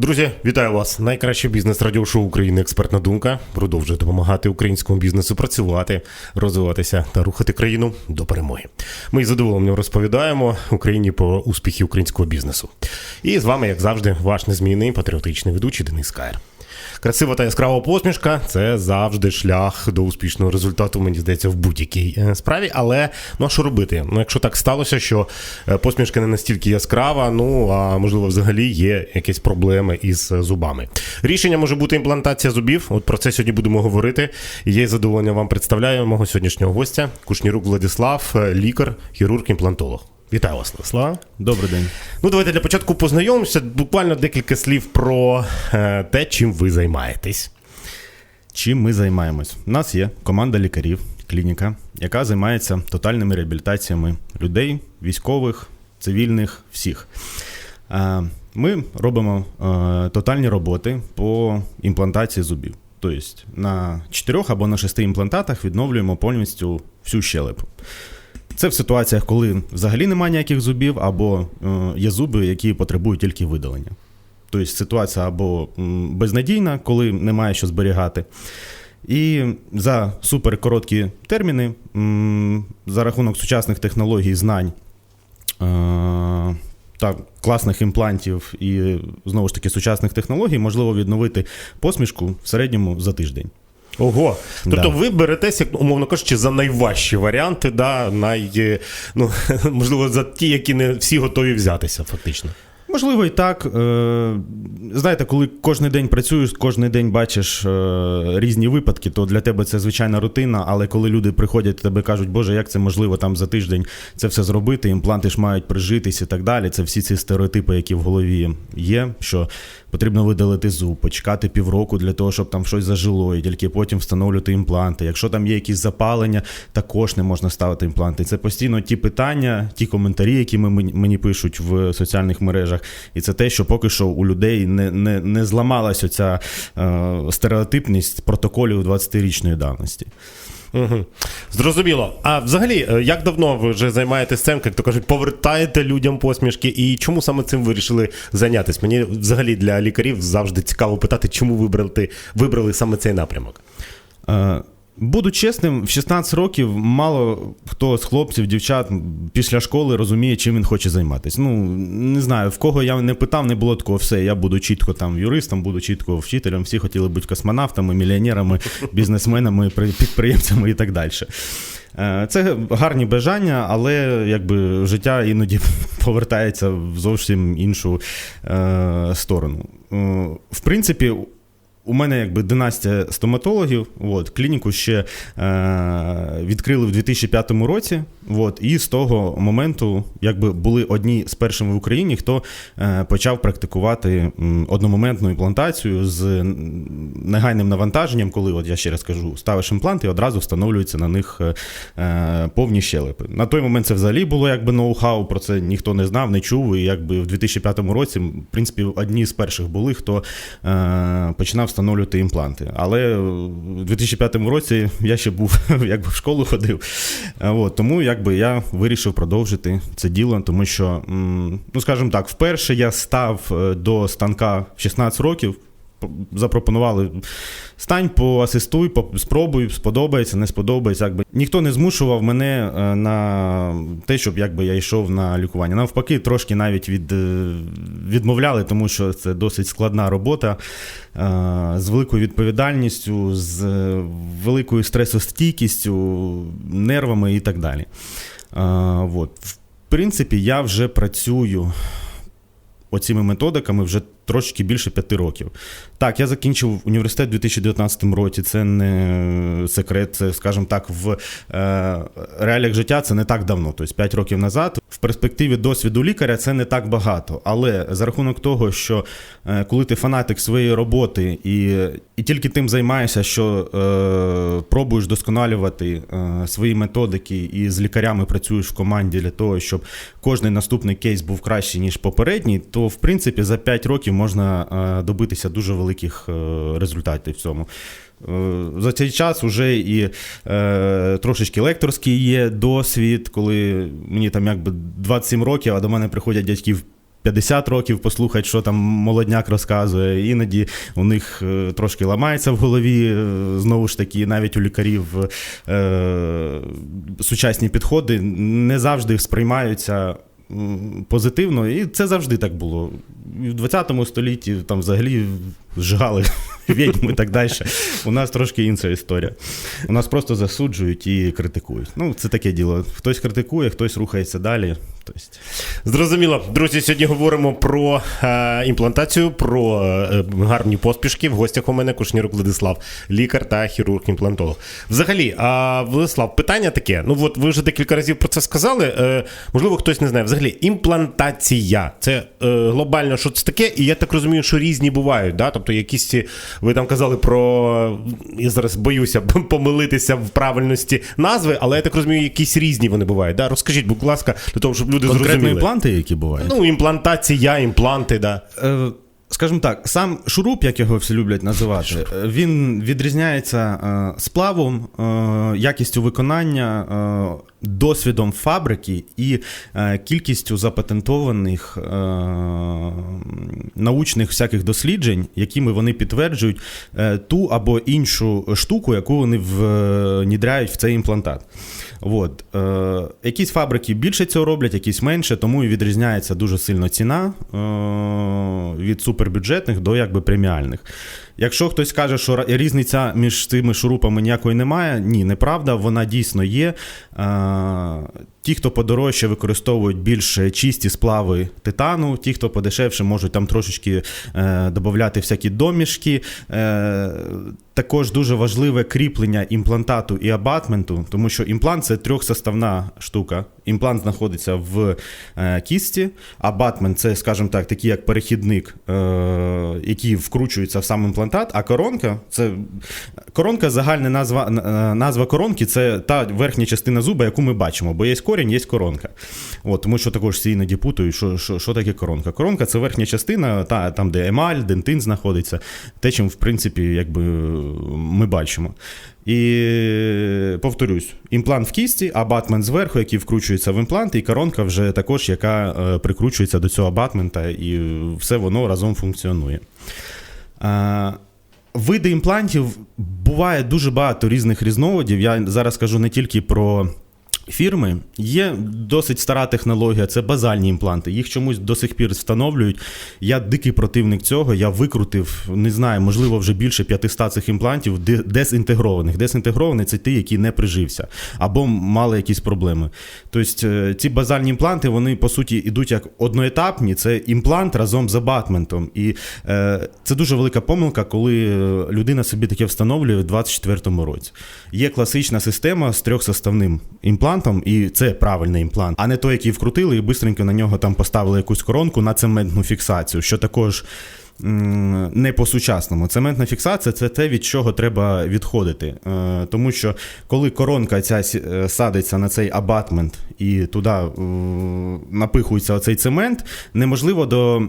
Друзі, вітаю вас! Найкраще бізнес радіошоу України Експертна думка продовжує допомагати українському бізнесу працювати, розвиватися та рухати країну до перемоги. Ми із задоволенням розповідаємо Україні про успіхи українського бізнесу. І з вами, як завжди, ваш незмінний патріотичний ведучий Денис Каєр. Красива та яскрава посмішка це завжди шлях до успішного результату, мені здається, в будь-якій е, справі. Але ну а що робити? Ну, якщо так сталося, що е, посмішка не настільки яскрава, ну а можливо, взагалі є якісь проблеми із е, зубами. Рішення може бути імплантація зубів. От про це сьогодні будемо говорити. І я із задоволенням вам представляю мого сьогоднішнього гостя Кушнірук Владислав, лікар, хірург, імплантолог. Вітаю вас, Владислав. Добрий день. Ну, давайте для початку познайомимося. Буквально декілька слів про е, те, чим ви займаєтесь. Чим ми займаємось? У нас є команда лікарів, клініка, яка займається тотальними реабілітаціями людей, військових, цивільних, всіх. Е, Ми робимо е, тотальні роботи по імплантації зубів. Тобто на 4 або на 6 імплантатах відновлюємо повністю всю щелепу. Це в ситуаціях, коли взагалі немає ніяких зубів, або е, є зуби, які потребують тільки видалення. Тобто ситуація або безнадійна, коли немає що зберігати. І за суперкороткі терміни, за рахунок сучасних технологій, знань е, та класних імплантів і знову ж таки сучасних технологій, можливо відновити посмішку в середньому за тиждень. Ого. Тобто Да. ви беретесь, як умовно кажучи, за найважчі варіанти, да, най, ну, можливо, за ті, які не всі готові взятися, фактично. Можливо, і так. Е, Знаєте, коли кожен день працюєш, кожен день бачиш е, різні випадки, то для тебе це звичайна рутина. Але коли люди приходять і тебе кажуть, Боже, як це можливо там за тиждень це все зробити, імпланти ж мають прижитись і так далі. Це всі ці стереотипи, які в голові є, що потрібно видалити зуб, почекати півроку для того, щоб там щось зажило, і тільки потім встановлювати імпланти. Якщо там є якісь запалення, також не можна ставити імпланти. Це постійно ті питання, ті коментарі, які ми- мені, пишуть в соціальних мережах. І це те, що поки що у людей не, не, не зламалась оця е, стереотипність протоколів 20-річної давності. Угу. Зрозуміло. А взагалі, е, як давно ви вже займаєтесь цим, як то кажуть, повертаєте людям посмішки, і чому саме цим вирішили зайнятися? Мені взагалі для лікарів завжди цікаво питати, чому вибрали вибрали саме цей напрямок. Е, Буду чесним, в 16 років мало хто з хлопців, дівчат після школи розуміє, чим він хоче займатися. Ну не знаю, в кого я не питав, не було такого все. Я буду чітко там юристом, буду чітко вчителем. Всі хотіли бути космонавтами, мільйонерами, бізнесменами, підприємцями і так далі. Е, Це гарні бажання, але якби життя іноді повертається в зовсім іншу е, сторону. Е, В принципі, у мене якби династія стоматологів. От, клініку ще е, відкрили в 2005 році. От, і з того моменту якби були одні з першими в Україні, хто е, почав практикувати одномоментну імплантацію з негайним навантаженням, коли, от я ще раз кажу, ставиш імплант і одразу встановлюється на них е, е, повні щелепи. На той момент це взагалі було якби ноу-хау, про це ніхто не знав, не чув. І якби в 2005 році, в принципі, одні з перших були, хто е, починав встановлювати імпланти. Але в 2005 році я ще був якби в школу ходив. От, тому якби я вирішив продовжити це діло, тому що, ну скажімо так, вперше я став е, до станка в 16 років. Запропонували стань, поасистуй, спробуй, сподобається, не сподобається. Якби ніхто не змушував мене е, на те, щоб якби я йшов на лікування. Навпаки, трошки навіть від, е, відмовляли, тому що це досить складна робота е, з великою відповідальністю, з великою стресостійкістю, нервами і так далі. От. В принципі, я вже працюю оціми методиками вже трошки більше п'яти років. Так, я закінчив університет у 2019 році. Це не секрет, це, скажімо так, в е, реаліях життя це не так давно, тобто 5 років назад. В перспективі досвіду лікаря це не так багато. Але за рахунок того, що е, коли ти фанатик своєї роботи і, і тільки тим займаєшся, що е, пробуєш досконалювати е, свої методики і з лікарями працюєш в команді для того, щоб кожний наступний кейс був кращий, ніж попередній, то в принципі за 5 років можна е, добитися дуже великих е, результатів в цьому. Е, За цей час вже і е, трошечки лекторський є досвід, коли мені там якби 27 років, а до мене приходять дядьки в 50 років послухати, що там молодняк розказує. Іноді у них трошки ламається в голові. Знову ж таки, навіть у лікарів е, сучасні підходи не завжди сприймаються. Позитивно, і це завжди так було. І в 20 столітті там взагалі зжигали відьми і так далі. У нас трошки інша історія. У нас просто засуджують і критикують. Ну, це таке діло. Хтось критикує, хтось рухається далі. Зрозуміло, друзі. Сьогодні говоримо про е, імплантацію, про е, гарні поспішки. В гостях у мене Кушнірук Владислав, лікар та хірург-імплантолог. Взагалі, а, Владислав, питання таке. Ну от ви вже декілька разів про це сказали. Е, можливо, хтось не знає. Взагалі, імплантація це е, глобально що це таке, і я так розумію, що різні бувають. Да? Тобто, якісь ці- ви там казали про я зараз боюся помилитися в правильності назви, але я так розумію, якісь різні вони бувають. Да? Розкажіть, будь ласка, для того, щоб люди конкретно зрозуміли. імпланти, які бувають. Ну, імплантація, імпланти, да. Е, Скажімо так, сам шуруп, як його всі люблять називати, е, він відрізняється е, сплавом, е, якістю виконання, е, досвідом фабрики і е, кількістю запатентованих е, научних всяких досліджень, якими вони підтверджують е, ту або іншу штуку, яку вони внідряють в цей імплантат. От. Якісь фабрики більше цього роблять, якісь менше, тому і відрізняється дуже сильно ціна від супербюджетних до якби преміальних. Якщо хтось каже, що різниця між цими шурупами ніякої немає, ні, неправда, вона дійсно є. Ті, хто подорожче, використовують більш чисті сплави титану, ті, хто подешевше, можуть там трошечки е, додати всякі домішки. Е, також дуже важливе кріплення імплантату і абатменту, тому що імплант це трьохсоставна штука. Імплант знаходиться в е, кісті, абатмент це, скажімо так, такий як перехідник, е, який вкручується в сам імплантат, а коронка це коронка, загальна назва, е, назва коронки це та верхня частина зуба, яку ми бачимо, бо є корінь, є коронка. От, тому що також всі іноді путають, що, що, що таке коронка. Коронка це верхня частина, та, там, де емаль, дентин знаходиться, те, чим, в принципі, якби ми бачимо. І повторюсь, імплант в кісті, абатмент зверху, який вкручується в імплант, і коронка вже також, яка е, прикручується до цього абатмента, і все воно разом функціонує. Види імплантів буває дуже багато різних різновидів. Я зараз кажу не тільки про фірми. Є досить стара технологія, це базальні імпланти. Їх чомусь до сих пір встановлюють. Я дикий противник цього. Я викрутив, не знаю, можливо, вже більше 500 цих імплантів дезінтегрованих. Дезінтегрований це ті, які не прижився або мали якісь проблеми. Тобто е, ці базальні імпланти, вони по суті йдуть як одноетапні. Це імплант разом з абатментом. І е, це дуже велика помилка, коли е, людина собі таке встановлює в 24-му році. Є класична система з трьохсоставним імплантом, і це правильний імплант, а не той, який вкрутили і бистренько на нього там поставили якусь коронку на цементну фіксацію, що також. Не по-сучасному. Цементна фіксація це те, від чого треба відходити. Е, Тому що коли коронка ця е, садиться на цей абатмент і туди напихується оцей цемент, неможливо до.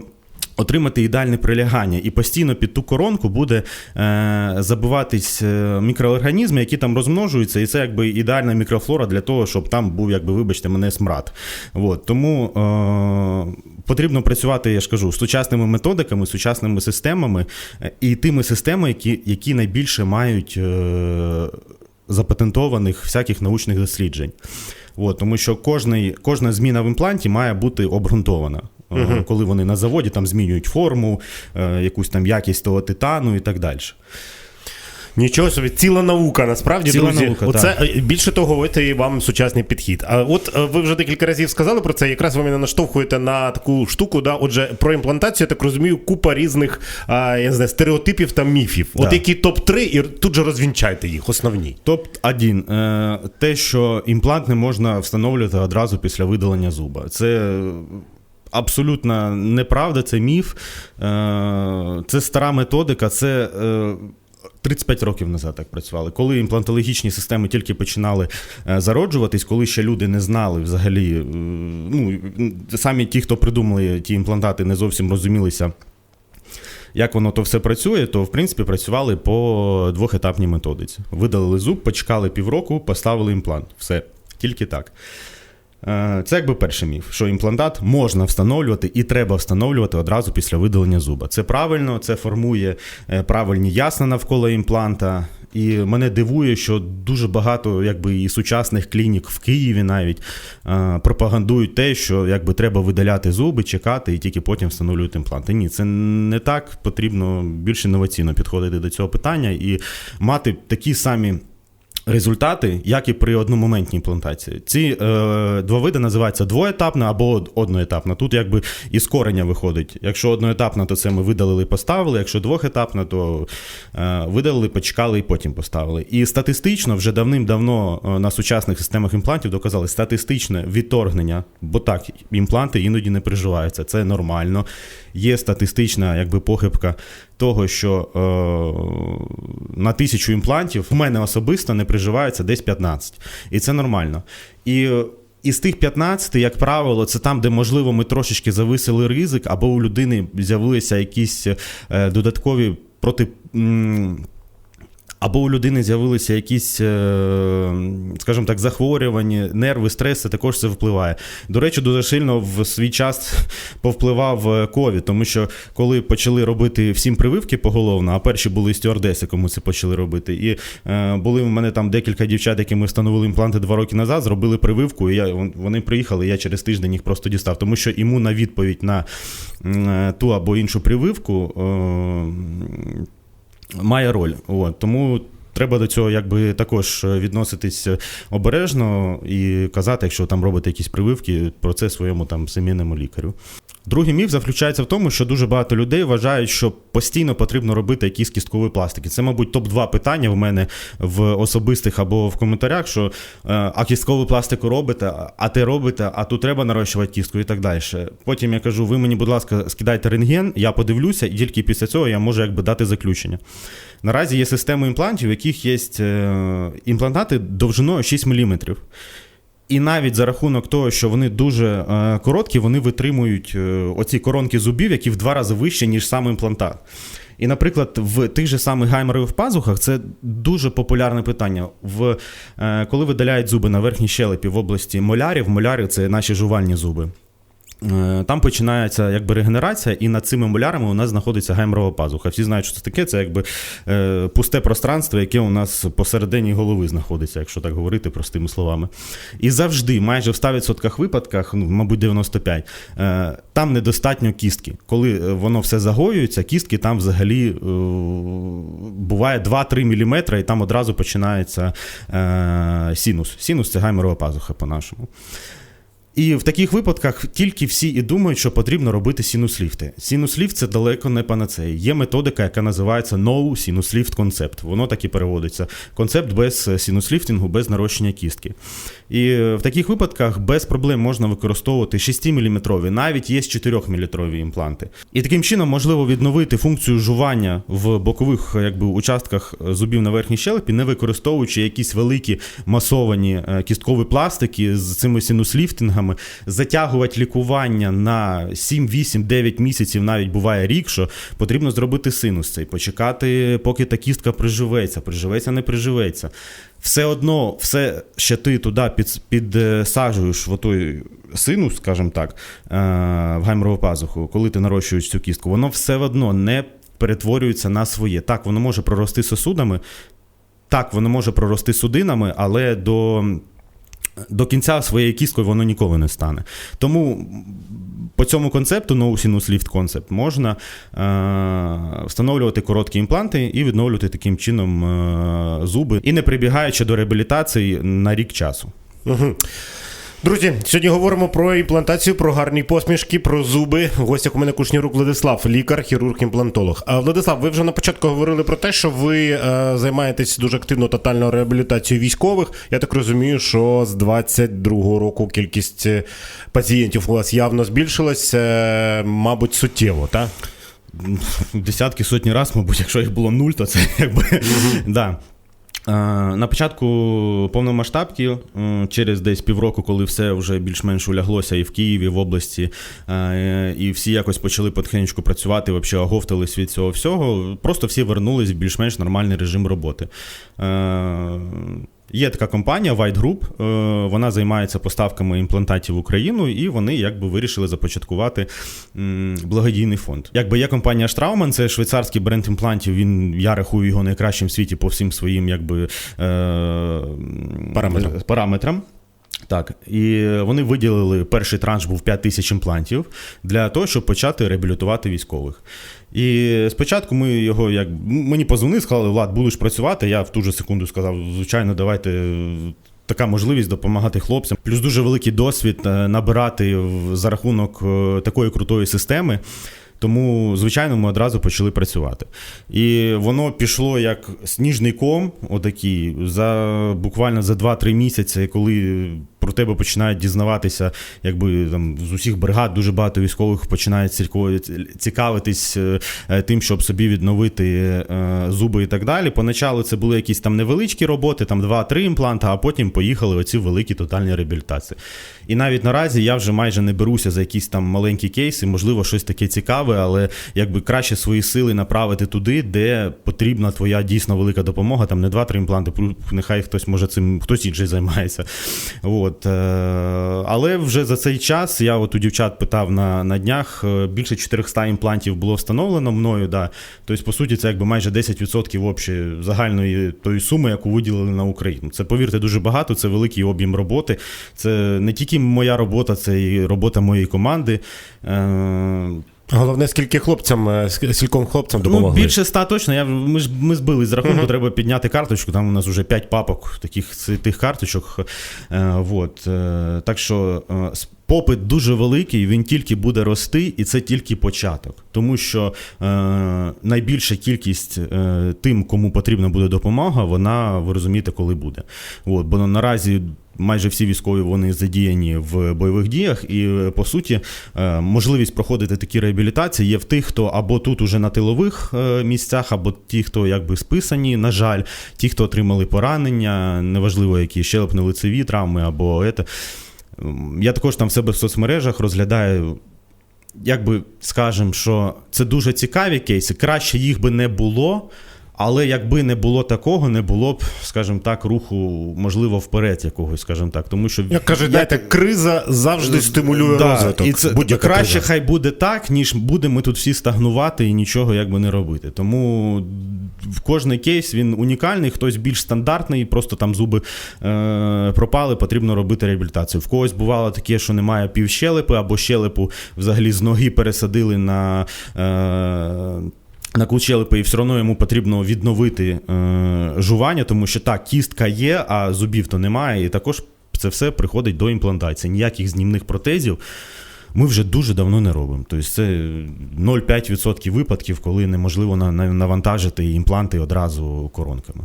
Отримати ідеальне прилягання, і постійно під ту коронку буде е, забиватись е, мікроорганізми, які там розмножуються, і це якби ідеальна мікрофлора для того, щоб там був, якби, вибачте, мене смрад. От, тому е, потрібно працювати, я ж кажу, сучасними методиками, сучасними системами е, і тими системами, які, які найбільше мають е, запатентованих всяких научних досліджень. От, тому що кожний, кожна зміна в імпланті має бути обґрунтована. Е, Коли вони на заводі там змінюють форму, е, якусь там якість того титану і так далі. Нічого собі, ціла наука, насправді, Ціла друзі. наука, Оце е, більше того, говорить вам сучасний підхід. А от ви вже декілька разів сказали про це. Якраз ви мене наштовхуєте на таку штуку. Да? Отже, про імплантацію, я так розумію, купа різних а, я не знаю, стереотипів та міфів. От Да. які топ-3, і тут же розвінчайте їх, основні. Топ 1 е, те, що імплант не можна встановлювати одразу після видалення зуба. Це абсолютно неправда, це міф. Е, Це стара методика, це. е, 35 років назад так працювали. Коли імплантологічні системи тільки починали е, зароджуватись, коли ще люди не знали взагалі, е, ну, самі ті, хто придумали ті імплантати, не зовсім розумілися, як воно то все працює, то в принципі працювали по двохетапній методиці. Видалили зуб, почекали півроку, поставили імплант. Все, тільки так. Е, Це якби перший міф, що імплантат можна встановлювати і треба встановлювати одразу після видалення зуба. Це правильно, це формує е, правильні ясна навколо імпланта. І мене дивує, що дуже багато якби, і сучасних клінік в Києві навіть е, пропагандують те, що якби, треба видаляти зуби, чекати і тільки потім встановлювати імпланти. Ні, це не так. Потрібно більш інноваційно підходити до цього питання і мати такі самі. Результати, як і при одномоментній імплантації. Ці е, два види називаються двоетапна або одноетапна. Тут якби із кореня виходить. Якщо одноетапна, то це ми видалили, поставили. Якщо двохетапна, то е, видалили, почекали і потім поставили. І статистично вже давним-давно е, на сучасних системах імплантів доказали статистичне відторгнення, бо так, імпланти іноді не приживаються. Це нормально. Є статистична якби похибка того, що е, на тисячу імплантів в мене особисто не приживається десь 15. І це нормально. І е, із тих 15, як правило, це там, де можливо ми трошечки зависили ризик, або у людини з'явилися якісь е, додаткові проти. Або у людини з'явилися якісь, е, скажімо так, захворювання, нерви, стреси, також це впливає. До речі, дуже сильно в свій час повпливав е, ковід, тому що коли почали робити всім прививки поголовно, а перші були стюардеси, кому це почали робити. І е, були в мене там декілька дівчат, які ми встановили імпланти два роки назад, зробили прививку, і я, вони приїхали, і я через тиждень їх просто дістав. Тому що імунна відповідь на ту або іншу прививку. Е, має роль. От, тому треба до цього якби також відноситись обережно і казати, якщо там робите якісь прививки, про це своєму там сімейному лікарю. Другий міф заключається в тому, що дуже багато людей вважають, що постійно потрібно робити якісь кісткові пластики. Це, мабуть, топ-2 питання в мене в особистих або в коментарях, що е, а кісткову пластику робите, а те робите, а тут треба нарощувати кістку і так далі. Потім я кажу: ви мені, будь ласка, скидайте рентген, я подивлюся, і тільки після цього я можу якби дати заключення. Наразі є системи імплантів, в яких є е, імплантати довжиною 6 мм. І навіть за рахунок того, що вони дуже е, короткі, вони витримують е, оці коронки зубів, які в два рази вищі, ніж сам імплантат. І, наприклад, в тих же самих гайморових пазухах це дуже популярне питання. В, е, коли видаляють зуби на верхній щелепі в області молярів, моляри це наші жувальні зуби. Е, Там починається якби регенерація, і над цими молярами у нас знаходиться гайморова пазуха. Всі знають, що це таке. Це якби е, пусте пространство, яке у нас посередині голови знаходиться, якщо так говорити простими словами. І завжди, майже в 100% випадках, ну, мабуть, 95%, е, там недостатньо кістки. Коли е, воно все загоюється, кістки там взагалі е, буває 2-3 мм, і там одразу починається е, синус. Синус це гайморова пазуха по-нашому. І в таких випадках тільки всі і думають, що потрібно робити синус-ліфти. Синус-ліфт – це далеко не панацея. Є методика, яка називається No Sinus Lift Concept. Воно так і переводиться. Концепт без синус-ліфтингу, без нарощення кістки. І е, в таких випадках без проблем можна використовувати 6-мм, навіть є 4-мм імпланти. І таким чином можливо відновити функцію жування в бокових якби, участках зубів на верхній щелепі, не використовуючи якісь великі масовані е, кісткові пластики з цими синус-ліфтингами, затягувати лікування на 7, 8, 9 місяців, навіть буває рік, що потрібно зробити синус цей, почекати, поки та кістка приживеться, приживеться, не приживеться. Все одно, все, що ти туди під, підсаджуєш в той синус, скажімо так, е, в гайморову пазуху, коли ти нарощуєш цю кістку, воно все одно не перетворюється на своє. Так, воно може прорости сосудами, так, воно може прорости судинами, але до. До кінця своєю кісткою воно ніколи не стане. Тому по цьому концепту No Sinus Lift Concept можна е- встановлювати короткі імпланти і відновлювати таким чином е- зуби, і не прибігаючи до реабілітації на рік часу. Угу. Друзі, сьогодні говоримо про імплантацію, про гарні посмішки, про зуби. В гостях у мене Кушнірук Владислав, лікар, хірург, імплантолог. А Владислав, ви вже на початку говорили про те, що ви е, займаєтесь дуже активно тотальною реабілітацією військових. Я так розумію, що з 22-го року кількість е, пацієнтів у вас явно збільшилась, е, мабуть, суттєво, так? Десятки сотні разів, мабуть, якщо їх було нуль, то це якби. да. Е, На початку повномасштабки, е, через десь півроку, коли все вже більш-менш уляглося і в Києві, і в області, е, і всі якось почали потихеньку працювати, взагалі оговтались від цього всього, просто всі вернулись в більш-менш нормальний режим роботи. Е, Є така компанія White Group, е, вона займається поставками імплантатів в Україну, і вони якби вирішили започаткувати благодійний фонд. Якби є компанія Штрауман, це швейцарський бренд імплантів. Він я рахую його найкращим в світі по всім своїм якби е, Параметрам. параметрам. Так, і вони виділили перший транш був 5 тисяч імплантів для того, щоб почати реабілітувати військових. І спочатку ми його як мені позвонили, сказали, Влад, будеш працювати. Я в ту же секунду сказав, звичайно, давайте. Така можливість допомагати хлопцям, плюс дуже великий досвід е, набирати за рахунок е, такої крутої системи. Тому, звичайно, ми одразу почали працювати. І воно пішло як сніжний ком, отакий, за буквально за 2-3 місяці, коли про тебе починають дізнаватися, якби там з усіх бригад дуже багато військових починають цікавитись е, е, тим, щоб собі відновити е, зуби і так далі. Поначалу це були якісь там невеличкі роботи, там 2-3 імпланти, а потім поїхали оці великі тотальні реабілітації. І навіть наразі я вже майже не беруся за якісь там маленькі кейси, можливо, щось таке цікаве, але якби краще свої сили направити туди, де потрібна твоя дійсно велика допомога. Там не 2-3 імпланти, нехай хтось може цим хтось інший займається. От, е, але вже за цей час я от у дівчат питав на, на днях, е, більше 400 імплантів було встановлено мною. Да. Тобто, по суті, це якби майже 10% общої загальної тої суми, яку виділили на Україну. Це повірте дуже багато, це великий об'єм роботи. Це не тільки моя робота, це і робота моєї команди. Головне, скільки хлопцям, е, скільком хлопцям Ну, більше ста точно. Я, ми ж ми збили з рахунку, треба підняти карточку. Там у нас вже 5 папок таких тих карточок. Е, вот. е, так що е, попит дуже великий, він тільки буде рости, і це тільки початок. Тому що е, найбільша кількість е, тим, кому потрібна буде допомога, вона ви розумієте, коли буде. От, бо наразі. Майже всі військові вони задіяні в бойових діях, і е, по суті е, можливість проходити такі реабілітації є в тих, хто або тут уже на тилових е, місцях, або ті, хто якби списані, на жаль, ті, хто отримали поранення, неважливо, які щелепно-лицеві травми або ете. Я також там в себе в соцмережах розглядаю. Якби скажем, що це дуже цікаві кейси, краще їх би не було, але якби не було такого, не було б, скажімо так, руху, можливо, вперед якогось, скажімо так. Тому що Як кажуть, знаєте, криза завжди стимулює Да, розвиток. І це Будь-яка краще криза. хай буде так, ніж будемо ми тут всі стагнувати і нічого якби не робити. Тому в кожний кейс він унікальний, хтось більш стандартний, просто там зуби е, пропали, потрібно робити реабілітацію. В когось бувало таке, що немає півщелепи або щелепу взагалі з ноги пересадили на. Е, на Кучелепи, і все одно йому потрібно відновити е, жування, тому що так, кістка є, а зубів то немає. І також це все приходить до імплантації. Ніяких знімних протезів ми вже дуже давно не робимо. Тобто це 0,5% випадків, коли неможливо на- на- навантажити імпланти одразу коронками.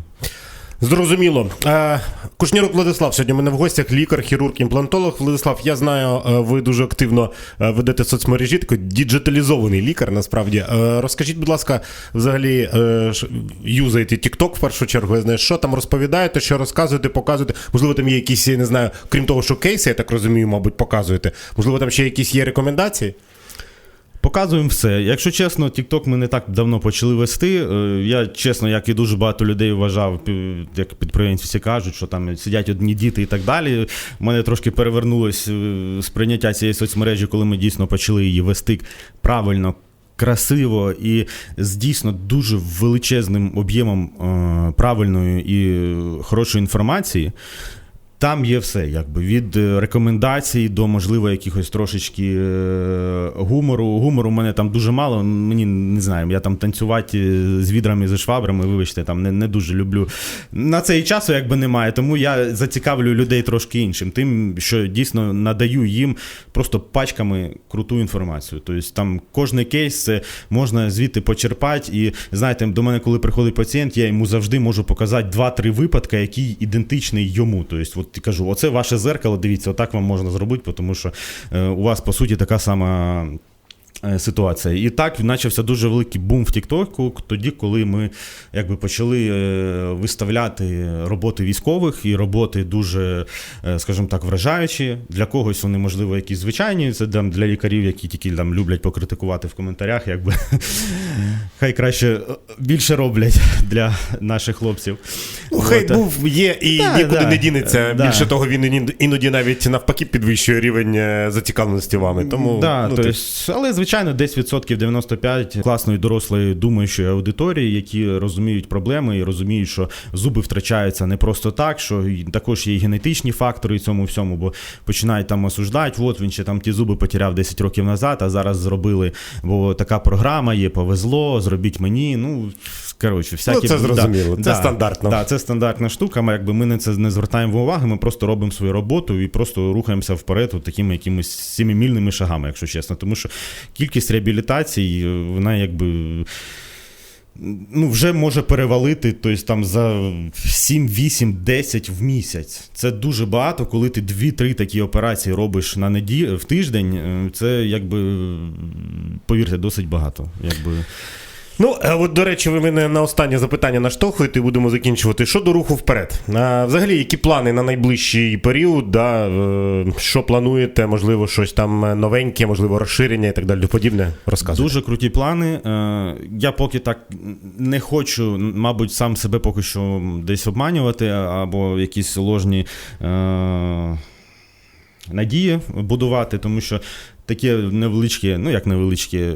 Зрозуміло. Е, Кушнірук Владислав сьогодні у мене в гостях, лікар, хірург, імплантолог. Владислав, я знаю, е, ви дуже активно е, ведете соцмережі, такий діджиталізований лікар, насправді. Розкажіть, будь ласка, взагалі юзаєте TikTok в першу чергу, я знаю, що там розповідаєте, що розказуєте, показуєте. Можливо, там є якісь, я не знаю, крім того, що кейси, я так розумію, мабуть, показуєте. Можливо, там ще якісь є рекомендації? Показуємо все. Якщо чесно, TikTok ми не так давно почали вести. Е, Я чесно, як і дуже багато людей вважав, як підприємці всі кажуть, що там сидять одні діти і так далі. У мене трошки перевернулось е, сприйняття цієї соцмережі, коли ми дійсно почали її вести правильно. Красиво і з дійсно дуже величезним об'ємом е, правильної і хорошої інформації. Там є все, якби від е, рекомендацій до, можливо, якихось трошечки е, гумору. Гумору у мене там дуже мало. Мені не знаю, я там танцювати е, з відрами, зі швабрами, вибачте, там не, не дуже люблю. На цей часу якби немає, тому я зацікавлю людей трошки іншим. Тим, що дійсно надаю їм просто пачками круту інформацію. Тобто там кожний кейс це можна звідти почерпати. І знаєте, до мене, коли приходить пацієнт, я йому завжди можу показати 2-3 випадки, який ідентичний йому. Тобто, от кажу, оце ваше зеркало, дивіться, отак вам можна зробити, тому що е, у вас по суті така сама. Е, Ситуація. І так почався дуже великий бум в Тіктоку, тоді, коли ми якби, почали е, виставляти роботи військових і роботи дуже, е, скажімо так, вражаючі. Для когось вони, можливо, якісь звичайні. Це там, для лікарів, які тільки там люблять покритикувати в коментарях, якби хай краще більше роблять для наших хлопців. Ну, От. був, є і Да, нікуди да, не дінеться. да. Більше того, він іноді навіть навпаки підвищує рівень зацікавленості вами. Тому да, ну, то ти- есть, але звичайно, десь відсотків 95 класної дорослої думаючої аудиторії, які розуміють проблеми і розуміють, що зуби втрачаються не просто так, що також є генетичні фактори цьому всьому, бо починають там осуждати, от він ще там ті зуби потеряв 10 років назад, а зараз зробили, бо така програма є, повезло, зробіть мені. Ну коротше, всякі Ну, це зрозуміло, це стандартно. Да, це стандартна штука. Ми якби ми на це не звертаємо уваги, ми просто робимо свою роботу і просто рухаємося вперед от такими якимись сімімільними шагами, якщо чесно. Тому що кількість реабілітацій, е, вона якби. Ну, вже може перевалити тобто, там, за 7, 8, 10 в місяць. Це дуже багато, коли ти 2-3 такі операції робиш на неді... в тиждень. е, Це якби, повірте, досить багато. Якби. Ну, от, до речі, ви мене на останнє запитання наштовхуєте і будемо закінчувати. Що до руху вперед? А, взагалі, які плани на найближчий період? Да? е, Що плануєте? Можливо, щось там новеньке, можливо, розширення і так далі подібне? Розказуйте. Дуже круті плани. Е, Я поки так не хочу, мабуть, сам себе поки що десь обманювати, або якісь ложні е, надії будувати, тому що. Таке невеличке, ну як невеличке, е,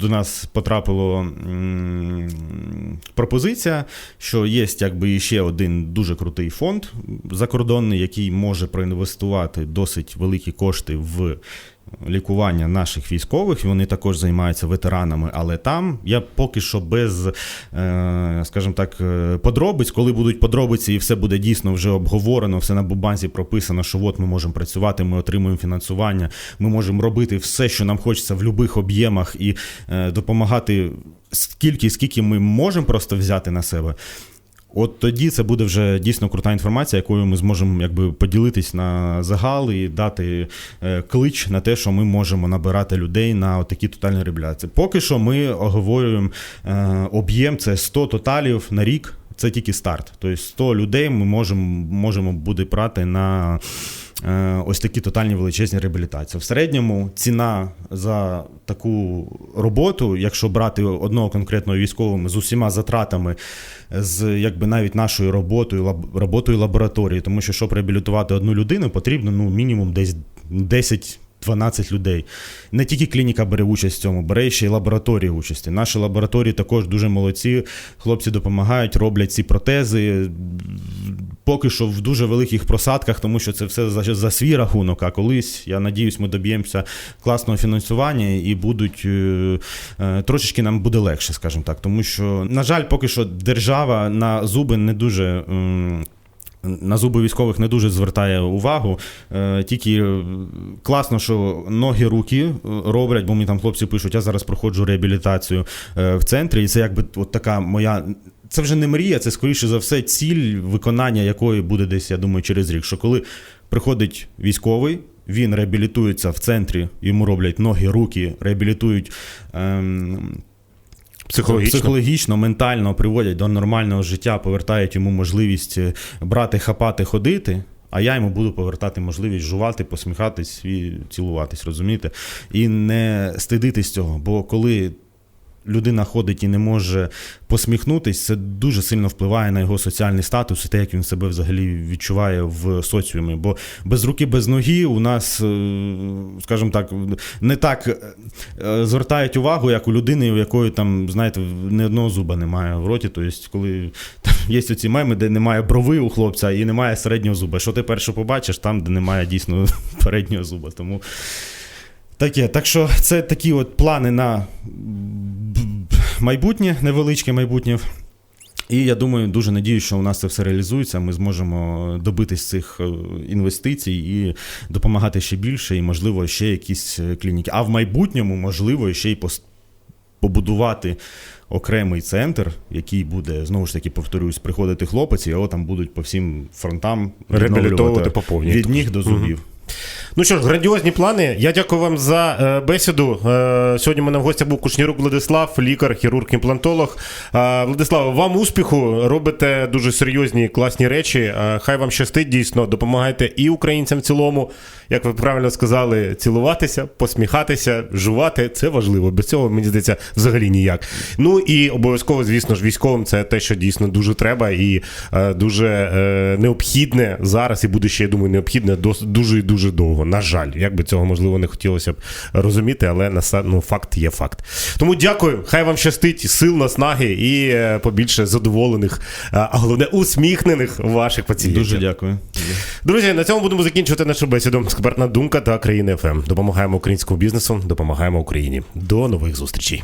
до нас потрапила пропозиція, що є якби ще один дуже крутий фонд закордонний, який може проінвестувати досить великі кошти в лікування наших військових. Вони також займаються ветеранами, але там я поки що без, е, скажімо так, е, подробиць, коли будуть подробиці, і все буде дійсно вже обговорено, все на бубанзі прописано, що от ми можемо працювати, ми отримуємо фінансування, ми можемо робити все, що нам хочеться в будь-яких об'ємах і е, допомагати скільки, скільки ми можемо просто взяти на себе. От тоді це буде вже дійсно крута інформація, якою ми зможемо якби поділитись на загал і дати е, клич на те, що ми можемо набирати людей на такі тотальні реабілітації. Поки що ми оговорюємо е, об'єм це 100 тоталів на рік. Це тільки старт. Тобто 100 людей ми можемо, можемо буде брати на ось такі тотальні величезні реабілітації. В середньому ціна за таку роботу, якщо брати одного конкретного військового з усіма затратами, з якби навіть нашою роботою, лаб, роботою лабораторії, тому що щоб реабілітувати одну людину, потрібно ну, мінімум десь 10. 12 людей. Не тільки клініка бере участь в цьому, бере ще й лабораторія участі. Наші лабораторії також дуже молодці. Хлопці допомагають, роблять ці протези. Поки що в дуже великих просадках, тому що це все за, за свій рахунок. А колись, я надіюсь, ми доб'ємося класного фінансування і будуть е, е, трошечки нам буде легше, скажімо так. Тому що, на жаль, поки що держава на зуби не дуже. м, на зуби військових не дуже звертає увагу. Е, Тільки е, класно, що ноги, руки е, роблять, бо мені там хлопці пишуть, я зараз проходжу реабілітацію в центрі, і це якби от така моя. Це вже не мрія, це скоріше за все ціль, виконання якої буде десь, я думаю, через рік. Що коли приходить військовий, він реабілітується в центрі, йому роблять ноги, руки, реабілітують. Ем, Психологічно. психологічно, ментально приводять до нормального життя, повертають йому можливість е, брати, хапати, ходити. А я йому буду повертати можливість жувати, посміхатись і цілуватись, розумієте? І не стидитись цього. Бо коли людина ходить і не може посміхнутись, це дуже сильно впливає на його соціальний статус і те, як він себе взагалі відчуває в соціумі. Бо без руки, без ноги у нас, е, скажімо так, не так е, звертають увагу, як у людини, у якої там, знаєте, ні одного зуба немає в роті. Тобто, коли там є ці меми, де немає брови у хлопця і немає середнього зуба. Що ти перше побачиш, там, де немає дійсно переднього зуба. Тому таке. Так що це такі от плани на майбутнє, невеличке майбутнє. І я думаю, дуже надію, що у нас це все реалізується. Ми зможемо добитись цих е, інвестицій і допомагати ще більше, і, можливо, ще якісь е, клініки. А в майбутньому, можливо, ще й побудувати окремий центр, який буде, знову ж таки, повторюсь, приходити хлопець, і його там будуть по всім фронтам Реабілітовувати по повній. від ніг до зубів. Ну що ж, грандіозні плани. Я дякую вам за е, бесіду. Е, сьогодні у мене в гостях був Кушнірук Владислав, лікар, хірург, імплантолог. Е, Владислав, вам успіху, робите дуже серйозні класні речі. Хай вам щастить дійсно. Допомагайте і українцям в цілому, як ви правильно сказали, цілуватися, посміхатися, жувати. Це важливо. Без цього мені здається взагалі ніяк. Ну і обов'язково, звісно ж, військовим це те, що дійсно дуже треба і дуже необхідне зараз, і буде ще, я думаю, необхідне дуже дуже довго. На жаль, як би цього можливо не хотілося б розуміти, але ну, факт є факт. Тому дякую, хай вам щастить, сил, наснаги і е, побільше задоволених, е, а головне усміхнених ваших пацієнтів. Дуже дякую. Друзі, на цьому будемо закінчувати нашу бесіду. Експертна думка та країни ФМ. Допомагаємо українському бізнесу, допомагаємо Україні. До нових зустрічей.